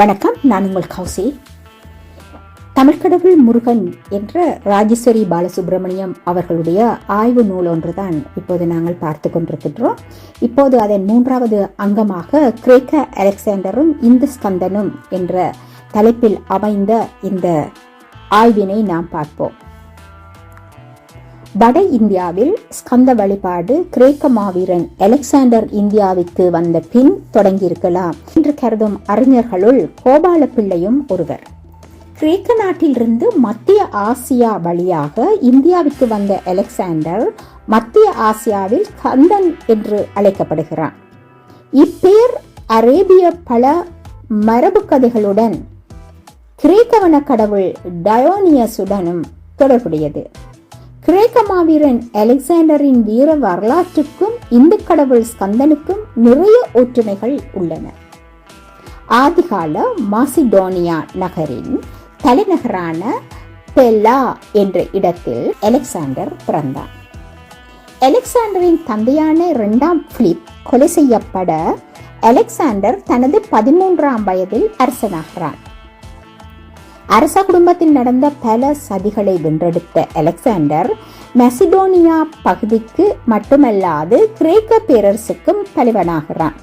வணக்கம் நான் உங்கள் கௌசி. தமிழ்கடவுள் முருகன் என்ற ராஜேஸ்வரி பாலசுப்ரமணியம் அவர்களுடைய ஆய்வு நூல் ஒன்றுதான் இப்போது நாங்கள் பார்த்து கொண்டிருக்கின்றோம். இப்போது அதன் மூன்றாவது அங்கமாக கிரேக்க அலெக்சாண்டரும் இந்து ஸ்கந்தனும் என்ற தலைப்பில் அமைந்த இந்த ஆய்வினை நாம் பார்ப்போம். வட இந்தியாவில் ஸ்கந்த வழிபாடு கிரேக்க மாவீரன் அலெக்சாண்டர் இந்தியாவிற்கு வந்த பின் தொடங்கியிருக்கலாம் என்று கருதும் அறிஞர்களுள் கோபால பிள்ளையும் ஒருவர். கிரேக்க நாட்டிலிருந்து மத்திய ஆசியா வழியாக இந்தியாவுக்கு வந்த அலெக்சாண்டர் மத்திய ஆசியாவில் கந்தன் என்று அழைக்கப்படுகிறான் இப்பேர் அரேபிய பல மரபு கதைகளுடன் கிரேக்கவன கடவுள் டயோனியஸுடனும் தொடர்புடையது. கிரேக்க மாவீரன் அலெக்சாண்டரின் வீர வரலாற்றுக்கும் இந்து கடவுள் ஸ்கந்தனுக்கும் நிறைய ஒற்றுமைகள் உள்ளன. ஆதிகால மாசிடோனியா நகரின் தலைநகரான பெல்லா என்ற இடத்தில் அலெக்சாண்டர் பிறந்தார். அலெக்சாண்டரின் தந்தையான இரண்டாம் பிலிப் கொலை செய்யப்பட அலெக்சாண்டர் தனது பதிமூன்றாம் வயதில் அரசனாகிறான் அரச குடும்பத்தில் நடந்த பல சதிகளை வென்றெடுத்த அலெக்சாண்டர் மெசிடோனியா பகுதிக்கு மட்டுமல்லாது கிரேக்க பேரரசுக்கும் தலைவனாகிறான்.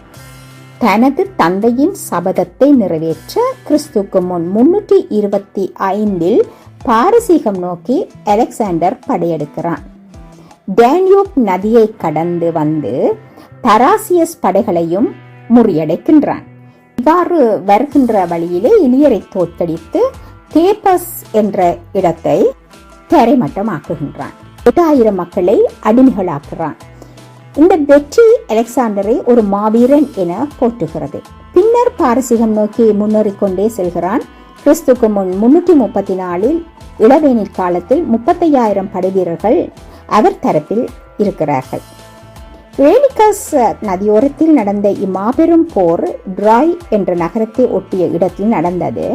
தனது தந்தையின் சபதத்தை நிறைவேற்ற கிறிஸ்துக்கு முன் முன்னூற்றி இருபத்தி ஐந்தில் பாரசீகம் நோக்கி அலெக்சாண்டர் படையெடுக்கிறான். டேன்யூப் நதியை கடந்து வந்து தராசியஸ் படைகளையும் முறியடைக்கின்றான். இவ்வாறு வருகின்ற வழியிலே இலியரை தோற்கடித்து கேபஸ் என்ற இடத்தை தரைமட்டமாக்குகின்றான். எட்டாயிரம் மக்களை அடிமைகளாக்குறான். இந்த வெற்றி அலெக்சாண்டரை ஒரு மாவீரன் என போற்றுகிறது. பின்னர் பாரசீகம் நோக்கி முன்னேறிக்கொண்டே செல்கிறான். கிறிஸ்துக்கு முன் முன்னூற்றி முப்பத்தி நாலில் இளவேனில் காலத்தில் முப்பத்தையாயிரம் படைவீரர்கள் அவர் தரப்பில் இருக்கிறார்கள். ரேனிகஸ் நதியோரத்தில் நடந்த இம்மாபெரும் போர் டிராய் என்ற நகரத்தை ஒட்டிய இடத்தில் நடந்தது.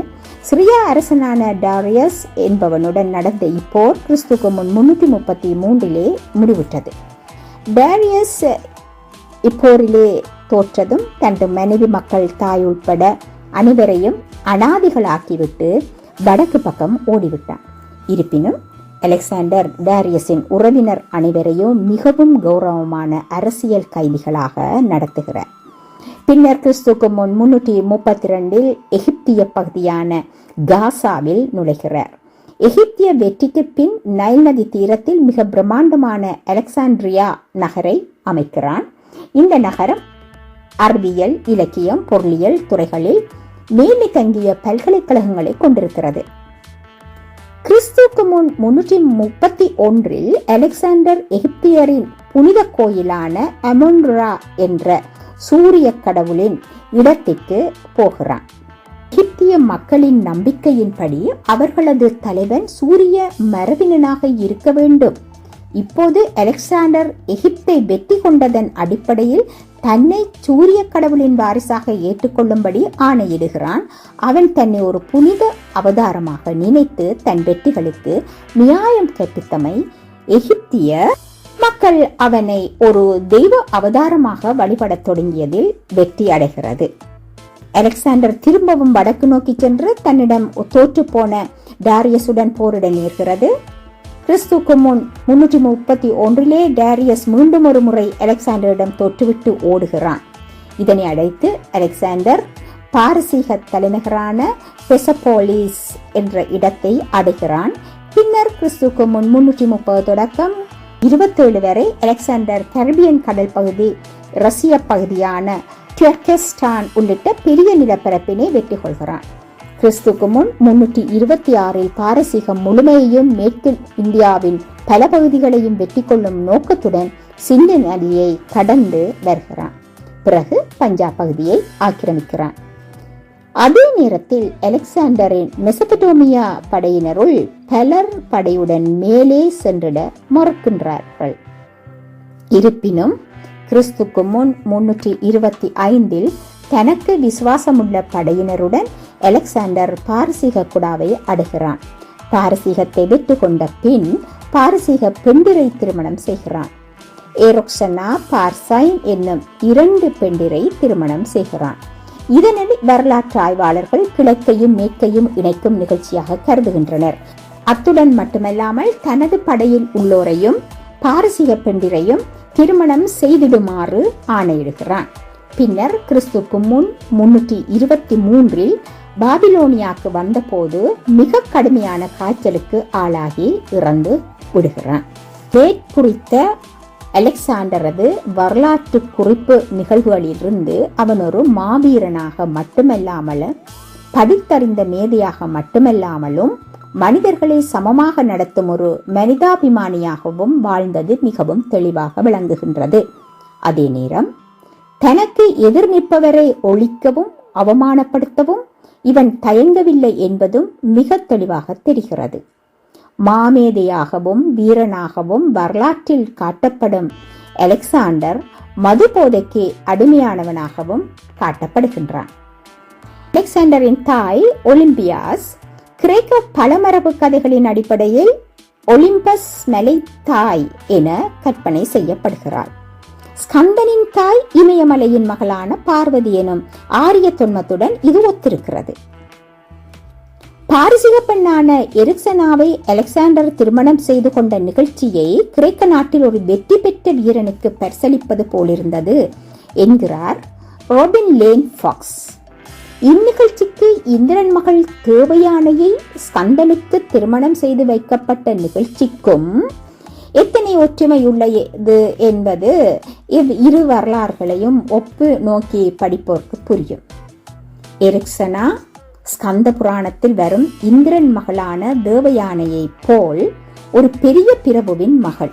சிரியா அரசனான டாரியஸ் என்பவனுடன் நடந்த இப்போர் கிறிஸ்துக்கு முன் முன்னூற்றி முப்பத்தி மூன்றிலே முடிவுற்றது. டாரியஸ் இப்போரிலே தோற்றதும் தனது மனைவி மக்கள் தாய் உட்பட அனைவரையும் அனாதிகளாக்கிவிட்டு வடக்கு பக்கம் ஓடிவிட்டான். இருப்பினும் அலெக்சாண்டர் டாரியஸின் உறவினர் அனைவரையும் மிகவும் கௌரவமான அரசியல் கைதிகளாக நடத்துகிறார். பின்னர் கிறிஸ்துக்கு முன் முன்னூற்றி முப்பத்தி ரெண்டில் எகிப்திய பகுதியான காசாவில் நுழைகிறார். எகிப்திய வெற்றிக்கு பின் நைல் நதி தீரத்தில் மிக பிரம்மாண்டமான அலெக்சாண்ட்ரியா நகரை அமைக்கிறான். இந்த நகரம் அறிவியல் இலக்கியம் பொருளியல் துறைகளில் மேன்மை தங்கிய பல்கலைக்கழகங்களை கொண்டிருக்கிறது. கிறிஸ்துக்கு முன் முன்னூற்றி முப்பத்தி ஒன்றில் அலெக்சாண்டர் எகிப்தியரின் புனித கோயிலான அமோன்ரா என்ற சூரிய கடவுளின் இடத்திற்கு போகிறான். எகிப்திய மக்களின் நம்பிக்கையின்படி அவர்களது தலைவன் சூரிய மரபினனாக இருக்க வேண்டும். இப்போது அலெக்சாண்டர் எகிப்தை வெற்றி கொண்டதன் அடிப்படையில் தன்னை சூரிய கடவுளின் வாரிசாக ஏற்றுக்கொள்ளும்படி ஆணையிடுகிறான். அவன் தன்னை ஒரு புனித அவதாரமாக நினைத்து தன் வெற்றிகளுக்கு நியாயம் கற்பித்தமை எகிப்திய மக்கள் அவனை ஒரு தெய்வ அவதாரமாக வழிபடத் தொடங்கியதில் வெற்றி அடைகிறது. அலெக்சாண்டர் திரும்பவும் வடக்கு நோக்கி சென்று தன்னிடம் தோற்று போன டாரியஸுடன் போரிட நேர்கிறது. கிறிஸ்துக்கு முன் முன்னூற்றி முப்பத்தி ஒன்றிலே டாரியஸ் மீண்டும் ஒரு முறை அலெக்சாண்டரிடம் தொற்றுவிட்டு ஓடுகிறான். இதனை அடைத்து அலெக்சாண்டர் பாரசீக தலைநகரான பெசபோலிஸ் என்ற இடத்தை அடைகிறான். பின்னர் கிறிஸ்துக்கு முன் முன்னூற்றி முப்பது தொடக்கம் இருபத்தேழு வரை அலெக்சாண்டர் கரிபியன் கடல் பகுதி ரஷ்ய பகுதியான டெர்கெஸ்டான் உள்ளிட்ட பெரிய நிலப்பரப்பினை வெற்றி கொள்கிறான். கிறிஸ்துக்கு முன் முன்னூற்றி இருபத்தி ஆறில் பாரசீகம் முழுமையையும் மேற்கு இந்தியாவின் பல பகுதிகளையும் வெற்றி கொள்ளும் நோக்கத்துடன் சிந்து நதியை கடந்து வருகிறான். பிறகு பஞ்சாப் பகுதியை ஆக்கிரமிக்கிறான். அதே நேரத்தில் அலெக்சாண்டரின் மெசபடோமியா படையினருள் பலர் படையுடன் மேலே சென்றிட மறுக்கின்றார்கள். இருப்பினும் கிறிஸ்துக்கு முன் முன்னூற்றி இருபத்தி ஐந்தில் தனக்கு விசுவாசமுள்ள படையினருடன் அலெக்சாண்டர் பாரசீக குடாவை அடைகிறான். பாரசீகத்தை விட்டு கொண்ட பின் பாரசீக பெண்டிரை திருமணம் செய்கிறான். ஏரோக்சனா பார்சைன் என்னும் இரண்டு பெண்டிரை திருமணம் செய்கிறான். இதனை வரலாற்று ஆய்வாளர்கள் கிழக்கையும் மேற்கையும் இணைக்கும் நிகழ்ச்சியாக கருதுகின்றனர். அத்துடன் மட்டுமல்லாமல் தனது படையில் உள்ளோரையும் பாரசீக பெண்டிரையும் திருமணம் செய்திடுமாறு ஆணையிடுகிறான். பின்னர் கிறிஸ்துக்கு முன் முன்னூற்றி இருபத்தி மூன்றில் பாபிலோனியாக்கு வந்தபோது மிக கடுமையான காய்ச்சலுக்கு ஆளாகி இறந்து விடுகிறான். குறித்த அலெக்சாண்டரது வரலாற்று குறிப்பு நிகழ்வுகளிலிருந்து அவன் ஒரு மாவீரனாக மட்டுமல்லாமல் படித்தறிந்த மேதையாக மட்டுமல்லாமலும் மனிதர்களை சமமாக நடத்தும் ஒரு மனிதாபிமானியாகவும் வாழ்ந்தது மிகவும் தெளிவாக விளங்குகின்றது. அதே நேரம் தனக்கு எதிர் நிற்பவரை ஒழிக்கவும் அவமானப்படுத்தவும் இவன் தயங்கவில்லை என்பதும் மிக தெளிவாக தெரிகிறது. மாமேதையாகவும் வீரனாகவும் வரலாற்றில் காட்டப்படும் அலெக்சாண்டர் மது போதைக்கு அடிமையானவனாகவும் காட்டப்படுகின்றான். அலெக்சாண்டரின் தாய் ஒலிம்பியாஸ் கிரேக்க பழமரபு கதைகளின் அடிப்படையில் ஒலிம்பஸ் மலை தாய் என கற்பனை செய்யப்படுகிறாள். ஸ்கந்தனின் தாய் இமயமலையின் மகளான பார்வதி எனும் ஆரிய தொன்மத்துடன் இது ஒத்திருக்கிறது. பாரிசிக பெண்ணான எரிக்சனாவை அலெக்சாண்டர் திருமணம் செய்து கொண்ட நிகழ்ச்சியை கிரேக்க நாட்டில் ஒரு வெற்றி பெற்ற வீரனுக்கு பரிசளிப்பது போலிருந்தது என்கிறார் ரோபின் லேன் ஃபாக்ஸ். இந்நிகழ்ச்சிக்கு இந்திரன் மகள் தேவையானையை ஸ்கந்தனுக்கு திருமணம் செய்து வைக்கப்பட்ட நிகழ்ச்சிக்கும் எத்தனை ஒற்றுமை உள்ளது என்பது இவ் இரு வரலாறுகளையும் ஒப்பு நோக்கி படிப்போருக்கு புரியும். எரிக்சனா ஸ்கந்த புராணத்தில் வரும் இந்திரன் மகளான தேவயானையை போல் ஒரு பெரிய பிரபுவின் மகள்.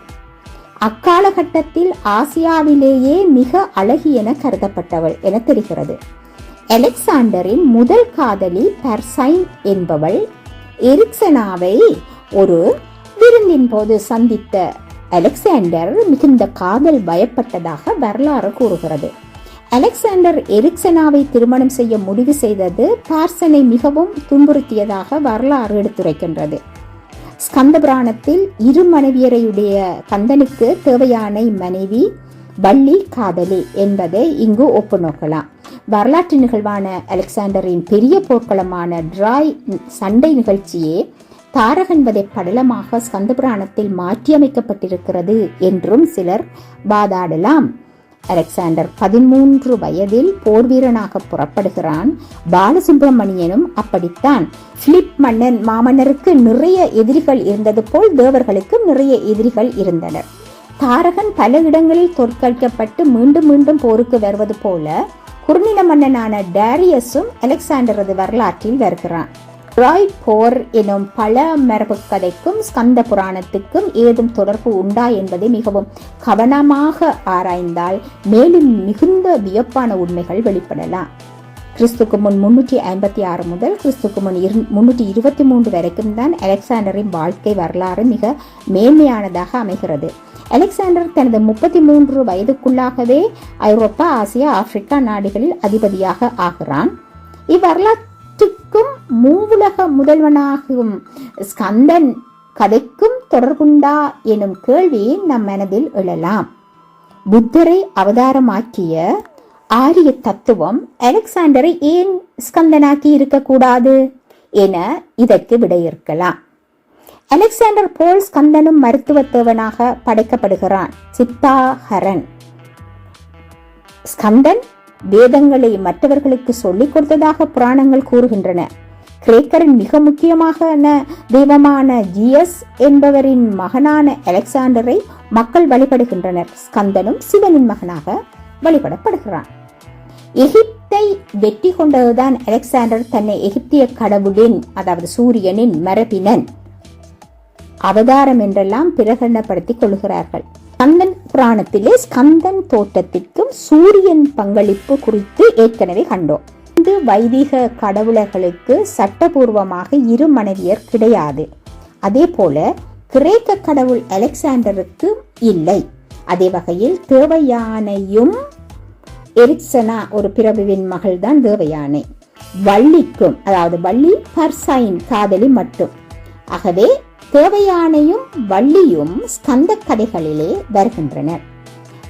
அக்காலகட்டத்தில் ஆசியாவிலேயே மிக அழகி என கருதப்பட்டவள் என தெரிகிறது. அலெக்சாண்டரின் முதல் காதலி பர்சைன் என்பவள் எரிக்சனாவை ஒரு விருந்தின் போது சந்தித்த அலெக்சாண்டர் மிகுந்த காதல் பயப்பட்டதாக வரலாறு கூறுகிறது. அலெக்சாண்டர் எரிக்சனாவை திருமணம் செய்ய முடிவு செய்தது பார்சனை மிகவும் துன்புறுத்தியதாக வரலாறு எடுத்துரைக்கின்றது. ஸ்கந்த புராணத்தில் இரு மனைவியரையுடைய கந்தனுக்கு தேவையான மனைவி வள்ளி காதலி என்பதை இங்கு ஒப்பு நோக்கலாம். வரலாற்று நிகழ்வான அலெக்சாண்டரின் பெரிய போர்க்களமான டிராய் சண்டை நிகழ்ச்சியே தாரகன்பதை படலமாக ஸ்கந்த புராணத்தில் மாற்றியமைக்கப்பட்டிருக்கிறது என்றும் சிலர் வாதாடலாம். அலெக்சாண்டர் பதிமூன்று வயதில் போர் வீரனாக புறப்படுகிறான். பாலசுப்பிரமணியனும் அப்படித்தான். பிலிப் மன்னன் மாமன்னருக்கு நிறைய எதிரிகள் இருந்தது போல் தேவர்களுக்கு நிறைய எதிரிகள் இருந்தனர். தாரகன் பல இடங்களில் தோற்கடிக்கப்பட்டு மீண்டும் மீண்டும் போருக்கு வருவது போல குறுநில மன்னனான டேரியஸும் அலெக்சாண்டரது வரலாற்றில் வருகிறான். ராய் போர் எனும் பல மரபு கதைக்கும் ஸ்கந்த புராணத்துக்கும் ஏதும் தொடர்பு உண்டா என்பதை மிகவும் கவனமாக ஆராய்ந்தால் மேலும் மிகுந்த வியப்பான உண்மைகள் வெளிப்படலாம். கிறிஸ்துக்கு முன் முன்னூற்றி ஐம்பத்தி ஆறு முதல் கிறிஸ்துக்கு முன் இரு முன்னூற்றி இருபத்தி மூன்று வரைக்கும் தான் அலெக்சாண்டரின் வாழ்க்கை வரலாறு மிக மேன்மையானதாக அமைகிறது. அலெக்சாண்டர் தனது முப்பத்தி மூன்று வயதுக்குள்ளாகவே ஐரோப்பா ஆசியா ஆப்பிரிக்கா நாடுகளில் அதிபதியாக ஆகிறான். இவ்வரலாற்று அனைத்துக்கும் மூவுலக முதல்வனாகும். ஸ்கந்தன் கதைக்கும் தொடர்புண்டா எனும் கேள்வி நம் மனதில் எழலாம். புத்தரை அவதாரமாக்கிய ஆரிய தத்துவம் அலெக்சாண்டரை ஏன் ஸ்கந்தனாக்கி இருக்கக்கூடாது என இதற்கு விடையிற்கலாம் அலெக்சாண்டர் போல் ஸ்கந்தனும் மருத்துவத்தேவனாக படைக்கப்படுகிறான் சித்தாஹரன். ஸ்கந்தன் வேதங்களை மற்றவர்களுக்கு சொல்லிக் கொடுத்ததாக புராணங்கள் கூறுகின்றன. கிரேக்கரின் மிக முக்கியமாக தெய்வமான ஜியஸ் என்பவரின் மகனான அலெக்சாண்டரை மக்கள் வழிபடுகின்றனர். ஸ்கந்தனும் சிவனின் மகனாக வழிபடப்படுகிறான். எகிப்தை வெற்றி கொண்டதுதான் அலெக்சாண்டர் தன்னை எகிப்திய கடவுளின் அதாவது சூரியனின் மரபினன். அவதாரம் என்றெல்லாம் பிரகடனப்படுத்திக் கொள்கிறார்கள். கந்தன் புராணத்திலே ஸ்கந்தன் தோட்டத்திற்கும் சூரியன் பங்களிப்பு குறித்து ஏற்கனவே கண்டோம். இந்து வைதிக கடவுளர்களுக்கு சட்டபூர்வமாக இரு மனைவியர் கிடையாது. அதே போல கிரேக்க கடவுள் அலெக்சாண்டருக்கு இல்லை. அதே வகையில் தேவயானையும் எரிக்சனா ஒரு பிறவின் மகள் தான் தேவயானை. வள்ளிக்கும் அதாவது வள்ளி பர்சைன் காதலி மட்டும். ஆகவே தேவையானையும் வள்ளியும் ஸ்கந்த கதைகளிலே வருகின்றனர்.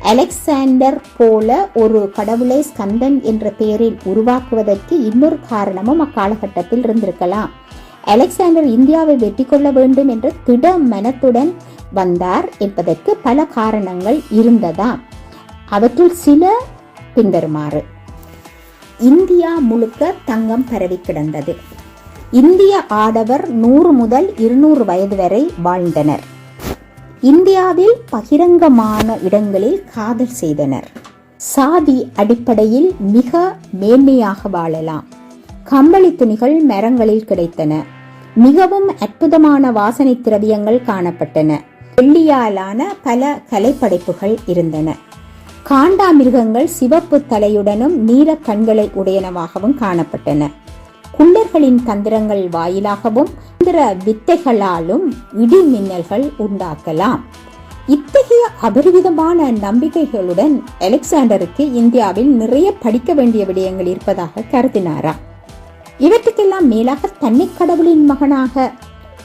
அலெக்சாண்டர் போல ஒரு கடவுளை ஸ்கந்தன் என்ற பெயரில் உருவாக்குவதற்கு இன்னொரு காரணமும் அக்காலகட்டத்தில் இருந்திருக்கலாம். அலெக்சாண்டர் இந்தியாவை வெற்றி கொள்ள வேண்டும் என்ற திட மனத்துடன் வந்தார் என்பதற்கு பல காரணங்கள் இருந்ததாம். அவற்றுள் சில பின்வருமாறு இந்தியா முழுக்க தங்கம் பரவி கிடந்தது. இந்திய ஆடவர் நூறு முதல் இருநூறு வயது வரை வாழ்ந்தனர். இந்தியாவில் பகிரங்கமான இடங்களில் காதல் செய்தனர். சாதி அடிப்படையில் மிக மேன்மையாக வாழலாம். கம்பளி துணிகள் மரங்களில் கிடைத்தன. மிகவும் அற்புதமான வாசனை திரவியங்கள் காணப்பட்டன. வெள்ளியாலான பல கலைப்படைப்புகள் இருந்தன. காண்டாமிருகங்கள் சிவப்பு தலையுடனும் நீல கண்களை உடையனவாகவும் காணப்பட்டன. குள்ளர்களின் தந்திரங்கள் வாயிலாகவும் தந்திர வித்தைகளாலும் இடி மின்னல்கள் உண்டாக்கலாம். இத்தகைய அபரிவிதமான நம்பிக்கைகளுடன் அலெக்சாண்டருக்கு இந்தியாவில் நிறைய படிக்க வேண்டிய விடயங்கள் இருப்பதாக கருதினாராம் இவற்றுக்கெல்லாம் மேலாக தன்னை கடவுளின் மகனாக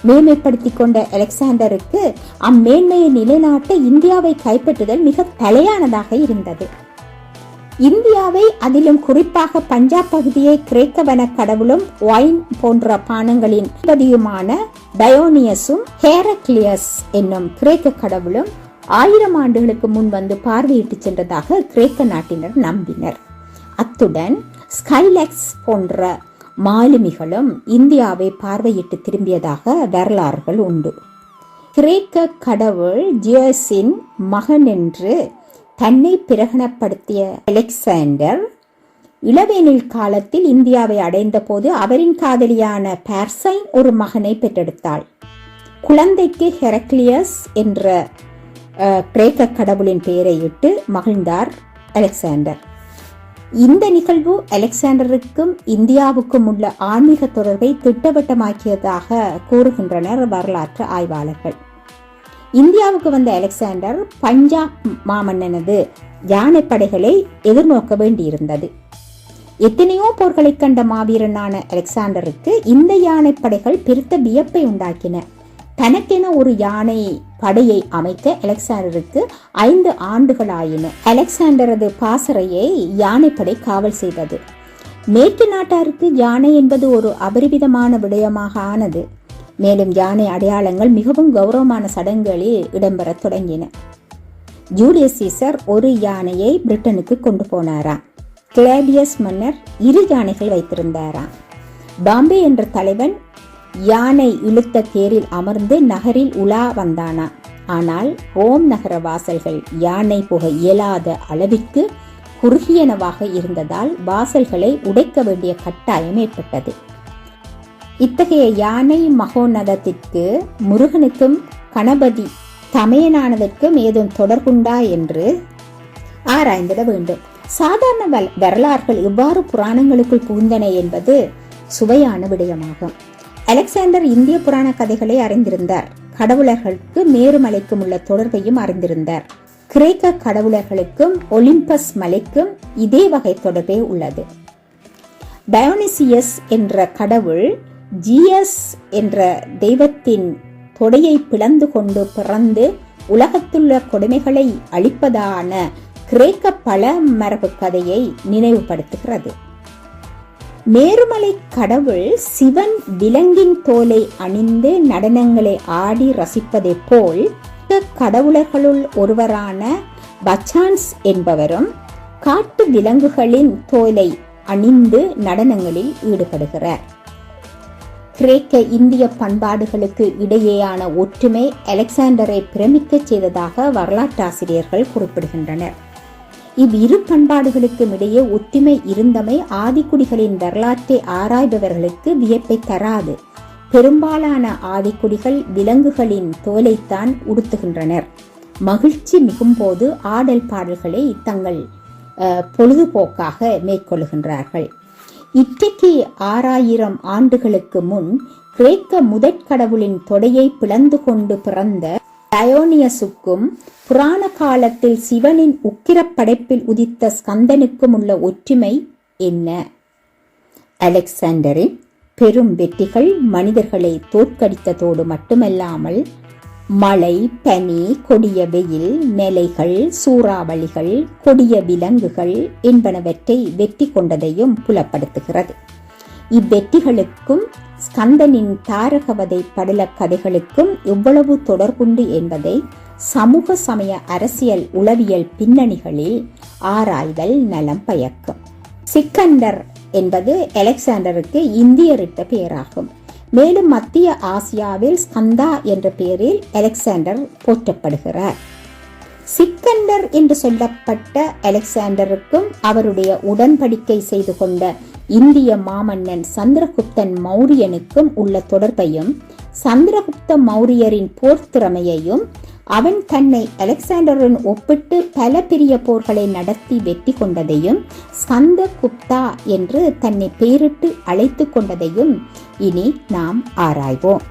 மேன்மைப்படுத்தி கொண்ட அலெக்சாண்டருக்கு அம்மேன்மையை நிலைநாட்ட இந்தியாவை கைப்பற்றுதல் மிக தலையானதாக இருந்தது. இந்தியாவை அதிலும் குறிப்பாக பஞ்சாப் பகுதியை கிரேக்கவன கடவுளும் ஒயின் போன்ற பானங்களின் பதியுமான டயோனியஸும் ஹேரக்லியஸ் என்னும் கிரேக்க கடவுளும் ஆயிரம் ஆண்டுகளுக்கு முன் வந்து பார்வையிட்டு சென்றதாக கிரேக்க நாட்டினர் நம்பினர். அத்துடன் ஸ்கைலெக்ஸ் போன்ற மாலுமிகளும் இந்தியாவை பார்வையிட்டு திரும்பியதாக வரலாறுகள் உண்டு. கிரேக்க கடவுள் ஜியஸின் மகன் என்று தன்னை பிரகடனப்படுத்திய அலெக்சாண்டர் இளவேனில் காலத்தில் இந்தியாவை அடைந்த போது அவரின் காதலியான பேர்சைன் ஒரு மகனை பெற்றெடுத்தாள். குழந்தைக்கு ஹெரக்லியஸ் என்ற கிரேக்க கடவுளின் பெயரை இட்டு மகிழ்ந்தார் அலெக்சாண்டர். இந்த நிகழ்வு அலெக்சாண்டருக்கும் இந்தியாவுக்கும் உள்ள ஆன்மீக தொடர்பை திட்டவட்டமாக்கியதாக கூறுகின்றனர் வரலாற்று ஆய்வாளர்கள். இந்தியாவுக்கு வந்த அலெக்சாண்டர் பஞ்சாப் மாமன்னனது யானைப்படைகளை எதிர்நோக்க வேண்டியிருந்தது. எத்தனையோ போர்களை கண்ட மாவீரனான அலெக்சாண்டருக்கு இந்த யானைப்படைகள் பெருத்த வியப்பை உண்டாக்கின. தனக்கென ஒரு யானை படையை அமைக்க அலெக்சாண்டருக்கு ஐந்து ஆண்டுகளாயின. அலெக்சாண்டரது பாசறையை யானைப்படை காவல் செய்தது. மேற்கு நாட்டாருக்கு யானை என்பது ஒரு அபரிவிதமான விடயமாக ஆனது. மேலும் யானை அடையாளங்கள் மிகவும் கௌரவமான சடங்குகளில் இடம்பெறத் தொடங்கின. ஜூலியஸ் சீசர் ஒரு யானையை பிரிட்டனுக்கு கொண்டு போனாராம். கிளாடியஸ் மன்னர் இரு யானைகள் வைத்திருந்தாராம். பாம்பே என்ற தலைவன் யானை இழுத்த தேரில் அமர்ந்து நகரில் உலா வந்தானா ஆனால் ரோம் நகர வாசல்கள் யானை புக இயலாத அளவிற்கு குறுகியனவாக இருந்ததால் வாசல்களை உடைக்க வேண்டிய கட்டாயம் ஏற்பட்டது. இத்தகைய யானை மகோன்னதத்திற்கு முருகனுக்கும் கணபதி தமையனானதற்கும் ஏதும் தொடர்புண்டா என்று ஆராய்ந்திட வேண்டும். சாதாரண வரலாறுகள் இவ்வாறு புராணங்களுக்குள் புகுந்தன என்பது சுவையான விடயமாகும். அலெக்சாண்டர் இந்திய புராண கதைகளை அறிந்திருந்தார். கடவுளர்களுக்கு மேருமலைக்கும் உள்ள தொடர்பையும் அறிந்திருந்தார். கிரேக்க கடவுளர்களுக்கும் ஒலிம்பஸ் மலைக்கும் இதே வகை தொடர்பே உள்ளது. டயோனிசியஸ் என்ற கடவுள் ஜிஎஸ் என்ற தெய்வத்தின் தொடையை பிளந்து கொண்டு பிறந்து உலகத்துள்ள கொடுமைகளை அழிப்பதான கிரேக்க பல மரபு கதையை நினைவுபடுத்துகிறது. மேருமலை கடவுள் சிவன் விலங்கின் தோலை அணிந்து நடனங்களை ஆடி ரசிப்பதைப் போல் கடவுளர்களுள் ஒருவரான பச்சான்ஸ் என்பவரும் காட்டு விலங்குகளின் தோலை அணிந்து நடனங்களில் ஈடுபடுகிறார். கிரேக்க இந்திய பண்பாடுகளுக்கு இடையேயான ஒற்றுமை அலெக்சாண்டரை பிரமிக்கச் செய்ததாக வரலாற்றாசிரியர்கள் குறிப்பிடுகின்றனர். இவ்விரு பண்பாடுகளுக்கும் இடையே ஒற்றுமை இருந்தமை ஆதிக்குடிகளின் வரலாற்றை ஆராய்பவர்களுக்கு வியப்பை தராது. பெரும்பாலான ஆதிக்குடிகள் விலங்குகளின் தோலைத்தான் உடுத்துகின்றனர். மகிழ்ச்சி மிகும்போது ஆடல் பாடல்களை தங்கள் பொழுதுபோக்காக மேற்கொள்கின்றார்கள் இற்றைக்கு ஆறாயிரம் ஆண்டுகளுக்கு முன் கிரேக்க முதற்கடவுளின் தொடையை பிளந்து கொண்டு பிறந்த டயோனியஸுக்கும் புராண காலத்தில் சிவனின் உக்கிரப் படைப்பில் உதித்த ஸ்கந்தனுக்கும் உள்ள ஒற்றுமை என்ன? அலெக்சாண்டரின் பெரும் வெற்றிகள் மனிதர்களை தோற்கடித்ததோடு மட்டுமல்லாமல் மழை பனி கொடிய வெயில் நிலைகள் சூறாவளிகள் கொடிய விலங்குகள் என்பனவற்றை வெற்றி கொண்டதையும் புலப்படுத்துகிறது. இவ்வெற்றிகளுக்கும் ஸ்கந்தனின் தாரகவதை படல கதைகளுக்கும் எவ்வளவு தொடர்புண்டு என்பதை சமூக சமய அரசியல் உளவியல் பின்னணிகளில் ஆராய்தல் நலம் பயக்கும். சிக்கண்டர் என்பது அலெக்சாண்டருக்கு இந்தியரிட்ட பெயராகும் மேலும் மத்திய ஆசியாவில் ஸ்கந்தா என்ற பெயரில் அலெக்சாண்டர் போற்றப்படுகிறார். சிக்கண்டர் என்று சொல்லப்பட்ட அலெக்சாண்டருக்கும் அவருடைய உடன்படிக்கை செய்து கொண்ட இந்திய மாமன்னன் சந்திரகுப்தன் மௌரியனுக்கும் உள்ள தொடர்பையும் சந்திரகுப்த மௌரியரின் போர் திறமையையும் அவன் தன்னை அலெக்சாண்டருடன் ஒப்பிட்டு பல பெரிய போர்களை நடத்தி வெற்றி கொண்டதையும் ஸ்கந்த குப்தா என்று தன்னை பெயரிட்டு அழைத்து கொண்டதையும் இனி நாம் ஆராய்வோம்.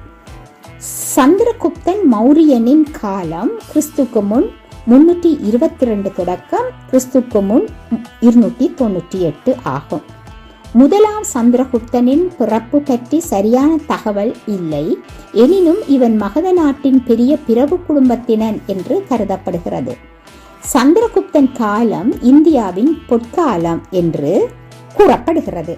சந்திரகுப்தன் மௌரியனின் காலம் கிறிஸ்துக்கு முன் முன்னூற்றி இருபத்தி ரெண்டு தொடக்கம் கிறிஸ்துக்கு முன் இருநூற்றி தொண்ணூற்றி எட்டு ஆகும். முதலாம் சந்திரகுப்தனின் பிறப்பு பற்றி சரியான தகவல் இல்லை. எனினும் இவன் மகத நாட்டின் பெரிய பிறவு குடும்பத்தினன் என்று கருதப்படுகிறது. சந்திரகுப்தன் காலம் இந்தியாவின் பொற்காலம் என்று கூறப்படுகிறது.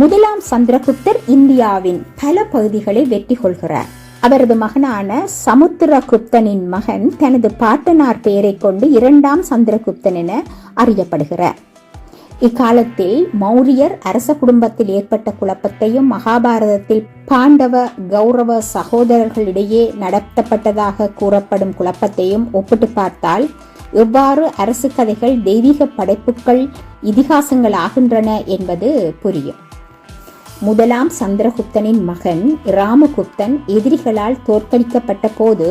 முதலாம் சந்திரகுப்தர் இந்தியாவின் பல பகுதிகளை வெற்றி கொள்கிறார். அவரது மகனான சமுத்திரகுப்தனின் மகன் தனது பாட்டனார் பெயரை கொண்டு இரண்டாம் சந்திரகுப்தன் என அறியப்படுகிறார். இக்காலத்தில் மௌரியர் அரச குடும்பத்தில் ஏற்பட்ட குழப்பத்தையும் மகாபாரதத்தில் பாண்டவ கௌரவ சகோதரர்களிடையே நடத்தப்பட்டதாக கூறப்படும் குழப்பத்தையும் ஒப்பிட்டு பார்த்தால் எவ்வாறு அரசு கதைகள் தெய்வீக படைப்புகள் இதிகாசங்கள் ஆகின்றன என்பது புரியும். முதலாம் சந்திரகுப்தனின் மகன் ராமகுப்தன் எதிரிகளால் தோற்கடிக்கப்பட்ட போது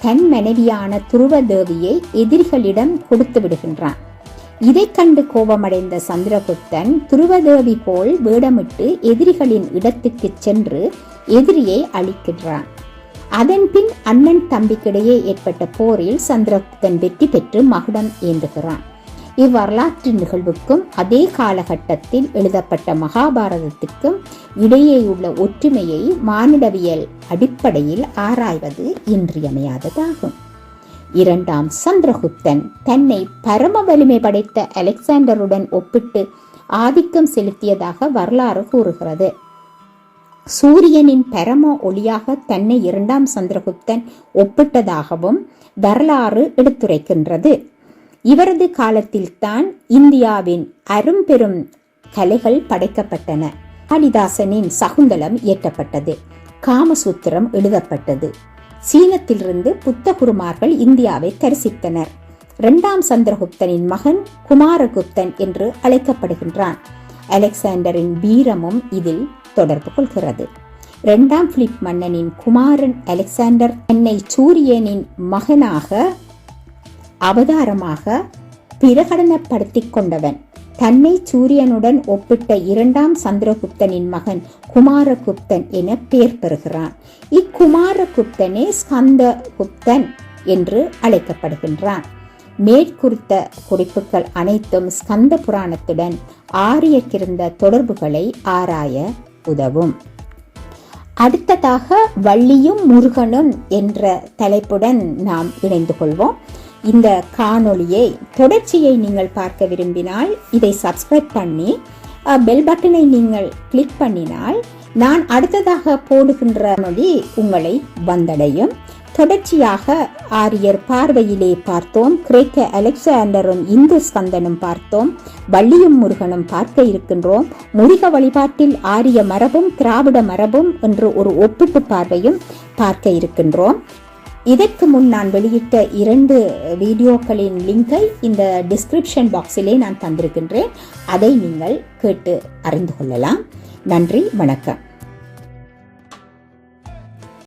தன் மனைவியான துருவதேவியை எதிரிகளிடம் கொடுத்து விடுகின்றான். இதை கண்டு கோபமடைந்த சந்திரகுப்தன் துருவதேவி போல் வேடமிட்டு எதிரிகளின் இடத்துக்கு சென்று எதிரியை அழிக்கின்றான். அதன் பின் அண்ணன் தம்பிக்கிடையே ஏற்பட்ட போரில் சந்திரகுப்தன் வெற்றி பெற்று மகுடம் ஏந்துகிறான். இவ்வரலாற்று நிகழ்வுக்கும் அதே காலகட்டத்தில் எழுதப்பட்ட மகாபாரதத்திற்கும் இடையேயுள்ள ஒற்றுமையை மானிடவியல் அடிப்படையில் ஆராய்வது இன்றியமையாததாகும். இரண்டாம் சந்திரகுப்தன் தன்னை பரம வலிமை படைத்த அலெக்சாண்டருடன் ஒப்பிட்டு ஆதிக்கம் செலுத்தியதாக வரலாறு கூறுகிறது. சூரியனின் பரம ஒளியாக தன்னை இரண்டாம் சந்திரகுப்தன் ஒப்பிட்டதாகவும் வரலாறு எடுத்துரைக்கின்றது. இவரது காலத்தில்தான் இந்தியாவின் அரும்பெரும் கலைகள் படைக்கப்பட்டன. காளிதாசனின் சகுந்தலம் இயற்றப்பட்டது. காமசூத்திரம் எழுதப்பட்டது. சீனத்திலிருந்து புத்த குருமார்கள் இந்தியாவை தரிசித்தனர் இரண்டாம் சந்திரகுப்தனின் மகன் குமாரகுப்தன் என்று அழைக்கப்படுகின்றான். அலெக்சாண்டரின் வீரமும் இதில் தொடர்பு கொள்கிறது. இரண்டாம் பிலிப் மன்னனின் குமாரன் அலெக்சாண்டர் தன்னை சூரியனின் மகனாக அவதாரமாக பிரகடனப்படுத்திக் கொண்டவன். தன்னை சூரியனுடன் ஒப்பிட்ட இரண்டாம் சந்திரகுப்தனின் மகன் குமாரகுப்தன் என பெயர் பெறுகிறான். இக்குமாரகுப்தனே ஸ்கந்தகுப்தன் என்று அழைக்கப்படுகின்றான். மேற்குறித்த குறிப்புகள் அனைத்தும் ஸ்கந்த புராணத்துடன் ஆரியக்கிருந்த தொடர்புகளை ஆராய உதவும். அடுத்ததாக வள்ளியும் முருகனும் என்ற தலைப்புடன் நாம் இணைந்து கொள்வோம். இந்த காணொளியை தொடர்ச்சியை நீங்கள் பார்க்க விரும்பினால் இதை சப்ஸ்கிரைப் பண்ணி பெல் பட்டனை நீங்கள் கிளிக் பண்ணினால் நான் அடுத்ததாக போடுகின்ற நொடி உங்களை வந்தடையும். தொடர்ச்சியாக ஆரியர் பார்வையிலே பார்த்தோம். கிரேக்க அலெக்சாண்டரும் இந்து ஸ்கந்தனும் பார்த்தோம். வள்ளியும் முருகனும் பார்க்க இருக்கின்றோம். முருக வழிபாட்டில் ஆரிய மரபும் திராவிட மரபும் என்று ஒரு ஒப்பிட்டு பார்வையும் பார்க்க இருக்கின்றோம். இதற்கு முன் நான் வெளியிட்ட இரண்டு வீடியோக்களின் லிங்கை இந்த டிஸ்கிரிப்ஷன் பாக்ஸிலே நான் தந்திருக்கின்றேன். அதை நீங்கள் கேட்டு அறிந்து கொள்ளலாம். நன்றி வணக்கம்.